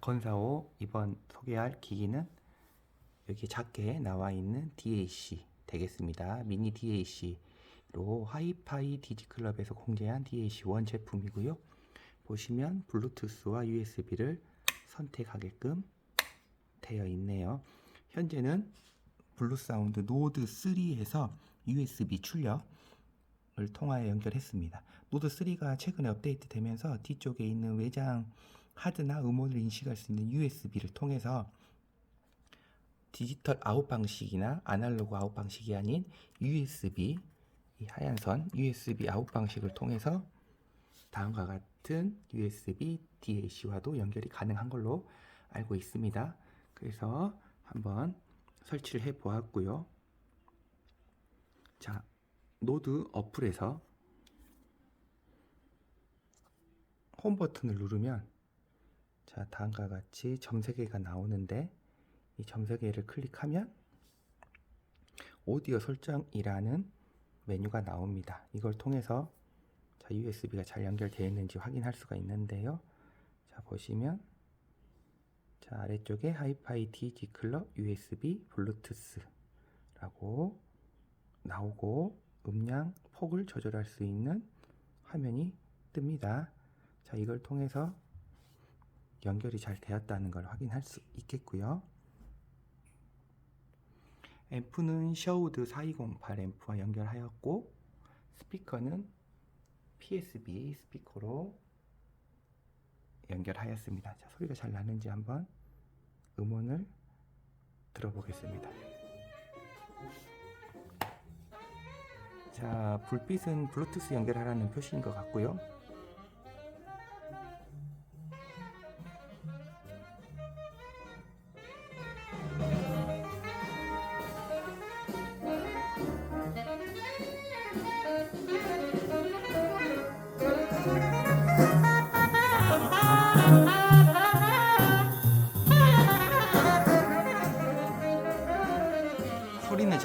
건사오 이번 소개할 기기는 여기 작게 나와 있는 DAC 되겠습니다. 미니 DAC로 하이파이 디지클럽에서 공개한 DAC1 제품이고요. 보시면 블루투스와 USB를 선택하게끔 되어 있네요. 현재는 블루사운드 노드 3에서 USB 출력을 통하여 연결했습니다. 노드 3가 최근에 업데이트 되면서 뒤쪽에 있는 외장 하드나 음원을 인식할 수 있는 USB를 통해서 디지털 아웃 방식이나 아날로그 아웃 방식이 아닌 USB 이 하얀 선 USB 아웃 방식을 통해서 다음과 같은 USB DAC와도 연결이 가능한 걸로 알고 있습니다. 그래서 한번 설치를 해 보았고요. 자, 노드 어플에서 홈 버튼을 누르면 자, 다음과 같이 점 3개가 나오는데 이점 3개를 클릭하면 오디오 설정이라는 메뉴가 나옵니다. 이걸 통해서 자, USB가 잘 연결되어 있는지 확인할 수가 있는데요. 자, 보시면 자, 아래쪽에 하이파이 TG 클럽 USB 블루투스라고 나오고 음량 폭을 조절할 수 있는 화면이 뜹니다. 자, 이걸 통해서 연결이 잘 되었다는 걸 확인할 수 있겠고요. 앰프는 셔우드 4208 앰프와 연결하였고 스피커는 PSB 스피커로 연결하였습니다. 자, 소리가 잘 나는지 한번 음원을 들어보겠습니다. 자, 불빛은 블루투스 연결하라는 표시인 것 같고요.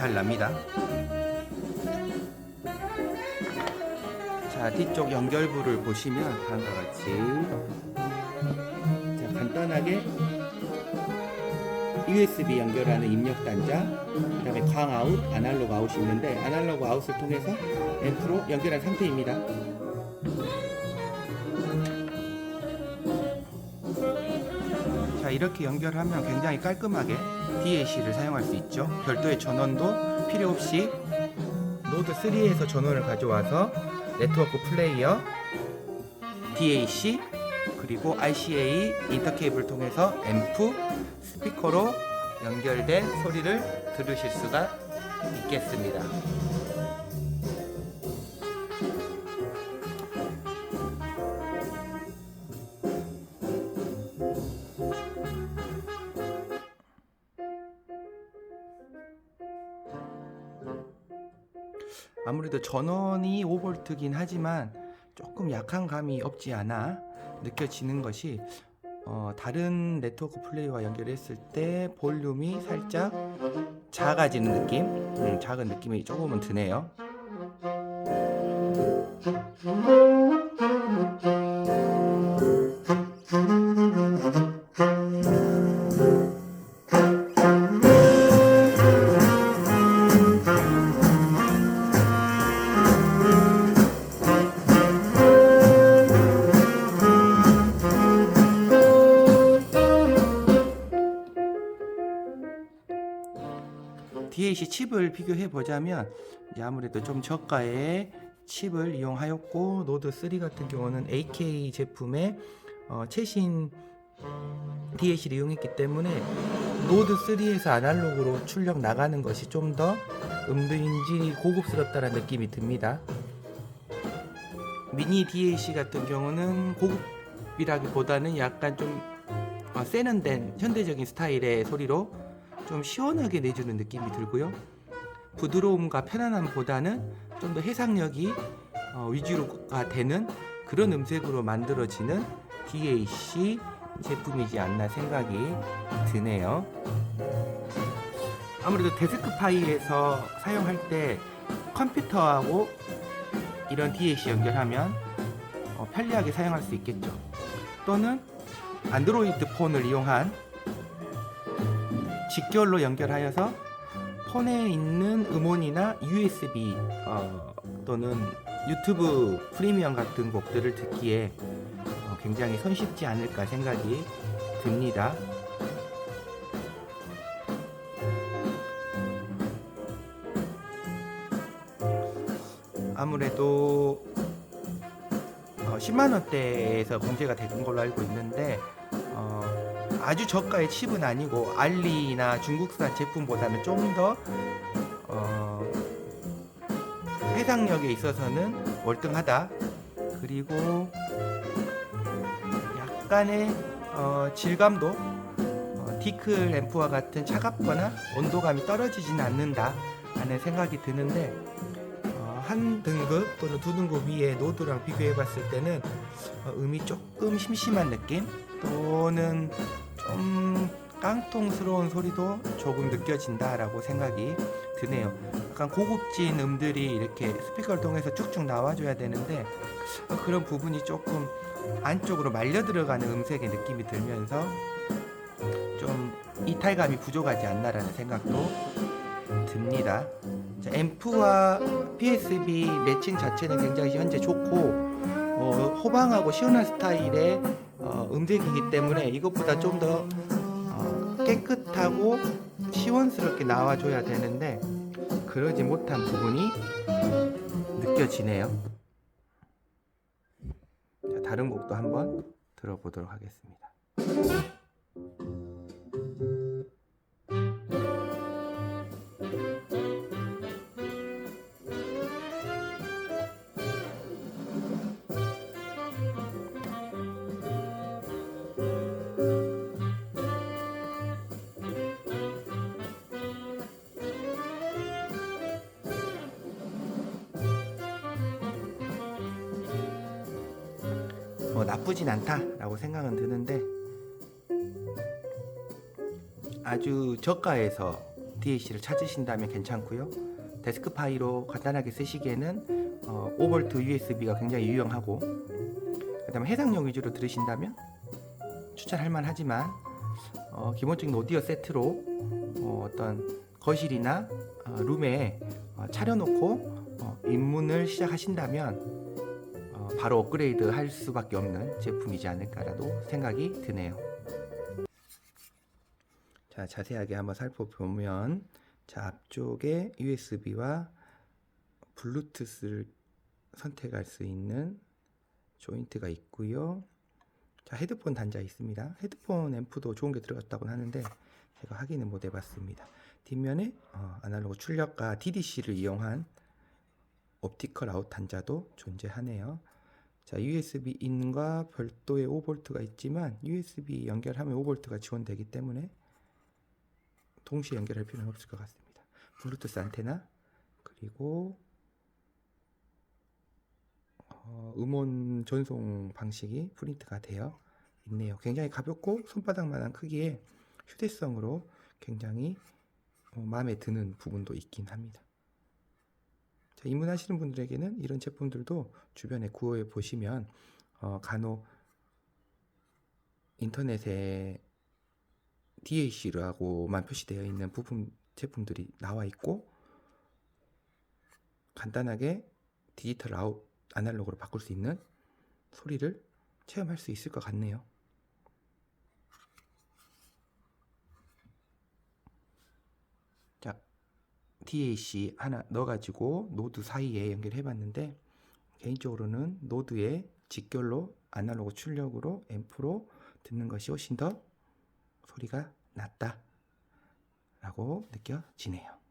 잘 납니다. 자, 뒤쪽 연결부를 보시면 다음과 같이 자, 간단하게 USB 연결하는 입력 단자, 그 다음에 광 아웃, 아날로그 아웃이 있는데 아날로그 아웃을 통해서 앰프로 연결한 상태입니다. 자, 이렇게 연결하면 굉장히 깔끔하게 DAC를 사용할 수 있죠. 별도의 전원도 필요 없이 노드 3에서 전원을 가져와서 네트워크 플레이어, DAC, 그리고 RCA 인터케이블을 통해서 앰프, 스피커로 연결된 소리를 들으실 수가 있겠습니다. 아무래도 전원이 5V긴 하지만 조금 약한 감이 없지 않아 느껴지는 것이 어, 다른 네트워크 플레이와 연결했을 때 볼륨이 살짝 작아지는 느낌, 음, 작은 느낌이 조금은 드네요. 칩을 비교해 보자면 아무래도 좀 저가의 칩을 이용하였고 노드 3 같은 경우는 AK 제품의 어, 최신 DAC를 이용했기 때문에 노드 3에서 아날로그로 출력 나가는 것이 좀 더 음들인지 고급스럽다는 느낌이 듭니다. 미니 DAC 같은 경우는 고급이라기보다는 약간 좀 어, 세련된 현대적인 스타일의 소리로 좀 시원하게 내주는 느낌이 들고요. 부드러움과 편안함보다는 좀 더 해상력이 어, 위주로가 되는 그런 음색으로 만들어지는 DAC 제품이지 않나 생각이 드네요. 아무래도 데스크파이에서 사용할 때 컴퓨터하고 이런 DAC 연결하면 어, 편리하게 사용할 수 있겠죠. 또는 안드로이드 폰을 이용한 직결로 연결하여서 폰에 있는 음원이나 USB 어, 또는 유튜브 프리미엄 같은 곡들을 듣기에 어, 굉장히 손쉽지 않을까 생각이 듭니다. 아무래도 어, 10만 원대에서 공제가 된 걸로 알고 있는데 어, 아주 저가의 칩은 아니고 알리나 중국산 제품보다는 좀더 어, 해상력에 있어서는 월등하다. 그리고 약간의 어, 질감도 어, 디크 램프와 같은 차갑거나 온도감이 떨어지진 않는다 하는 생각이 드는데 어, 한 등급 또는 두 등급 위에 노드랑 비교해 봤을 때는 어, 음이 조금 심심한 느낌 또는 좀 깡통스러운 소리도 조금 느껴진다라고 생각이 드네요. 약간 고급진 음들이 이렇게 스피커를 통해서 쭉쭉 나와줘야 되는데 어, 그런 부분이 조금 안쪽으로 말려 들어가는 음색의 느낌이 들면서 좀 이탈감이 부족하지 않나라는 생각도 듭니다. 자, 앰프와 PSB 매칭 자체는 굉장히 현재 좋고 어, 호방하고 시원한 스타일의 어, 음색이기 때문에 이것보다 좀더 어, 깨끗하고 시원스럽게 나와줘야 되는데 그러지 못한 부분이 느껴지네요. 자, 다른 곡도 한번 들어보도록 하겠습니다. 나쁘진 않다라고 생각은 드는데 아주 저가에서 DAC를 찾으신다면 괜찮고요. 데스크파이로 간단하게 쓰시기에는 어, 5V USB가 굉장히 유용하고 그다음에 해상용 위주로 들으신다면 추천할 만하지만 어, 기본적인 오디오 세트로 어, 떤 거실이나 어, 룸에 어, 차려놓고 어, 입문을 시작하신다면 어, 바로 업그레이드 할 수밖에 없는 제품이지 않을까라도 생각이 드네요. 자, 자세하게 한번 살펴보면 자, 앞쪽에 USB와 블루투스를 선택할 수 있는 조인트가 있고요. 자, 헤드폰 단자 있습니다. 헤드폰 앰프도 좋은 게 들어갔다고 하는데 제가 확인은 못 해봤습니다. 뒷면에 어, 아날로그 출력과 DDC를 이용한 옵티컬 아웃 단자도 존재하네요. 자, USB 인과 별도의 5V가 있지만 USB 연결하면 5V가 지원되기 때문에 동시에 연결할 필요는 없을 것 같습니다. 블루투스 안테나 그리고 어, 음원 전송 방식이 프린트가 되어 있네요. 굉장히 가볍고 손바닥만한 크기의 휴대성으로 굉장히 어, 마음에 드는 부분도 있긴 합니다. 자, 입문하시는 분들에게는 이런 제품들도 주변에 구호해 보시면 어, 간혹 인터넷에 DAC라고만 표시되어 있는 부품 제품들이 나와 있고 간단하게 디지털 아웃 아날로그로 바꿀 수 있는 소리를 체험할 수 있을 것 같네요. 자, DAC 하나 넣어가지고 노드 사이에 연결해 봤는데 개인적으로는 노드에 직결로 아날로그 출력으로 앰프로 듣는 것이 훨씬 더 소리가 낫다 라고 느껴지네요.